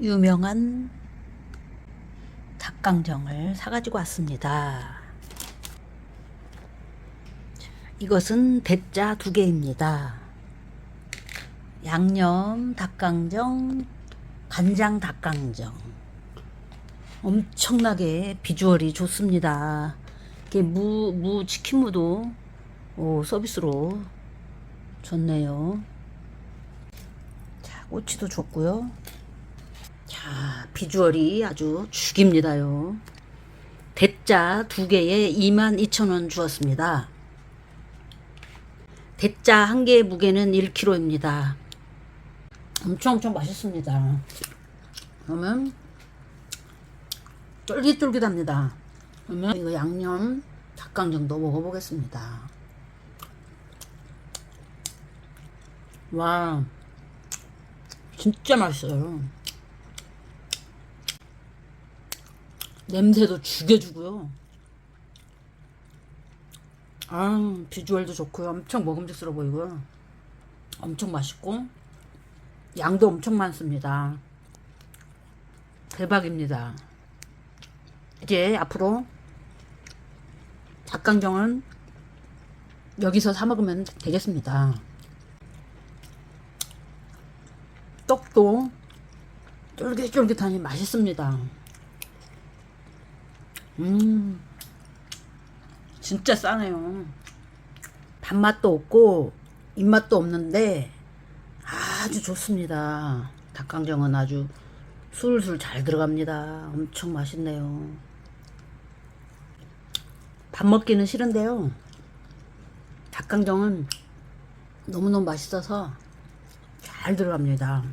유명한 닭강정을 사가지고 왔습니다. 자, 이것은 대짜 두 개입니다. 양념 닭강정, 간장 닭강정. 엄청나게 비주얼이 좋습니다. 이게 무, 무 치킨무도 오, 서비스로 좋네요. 자, 꼬치도 좋고요. 자, 비주얼이 아주 죽입니다요. 대짜 두 개에 22,000원 주었습니다. 대짜 한 개의 무게는 1kg입니다. 엄청 엄청 맛있습니다. 그러면 쫄깃쫄깃합니다. 그러면 이거 양념 닭강정도 먹어보겠습니다. 와, 진짜 맛있어요. 냄새도 죽여주고요. 아, 비주얼도 좋고요. 엄청 먹음직스러워 보이고요. 엄청 맛있고, 양도 엄청 많습니다. 대박입니다. 이제 앞으로 닭강정은 여기서 사 먹으면 되겠습니다. 떡도 쫄깃쫄깃하니 맛있습니다. 음, 진짜 싸네요. 단맛도 없고, 입맛도 없는데, 아주 좋습니다. 닭강정은 아주 술술 잘 들어갑니다. 엄청 맛있네요. 밥 먹기는 싫은데요. 닭강정은 너무너무 맛있어서 잘 들어갑니다.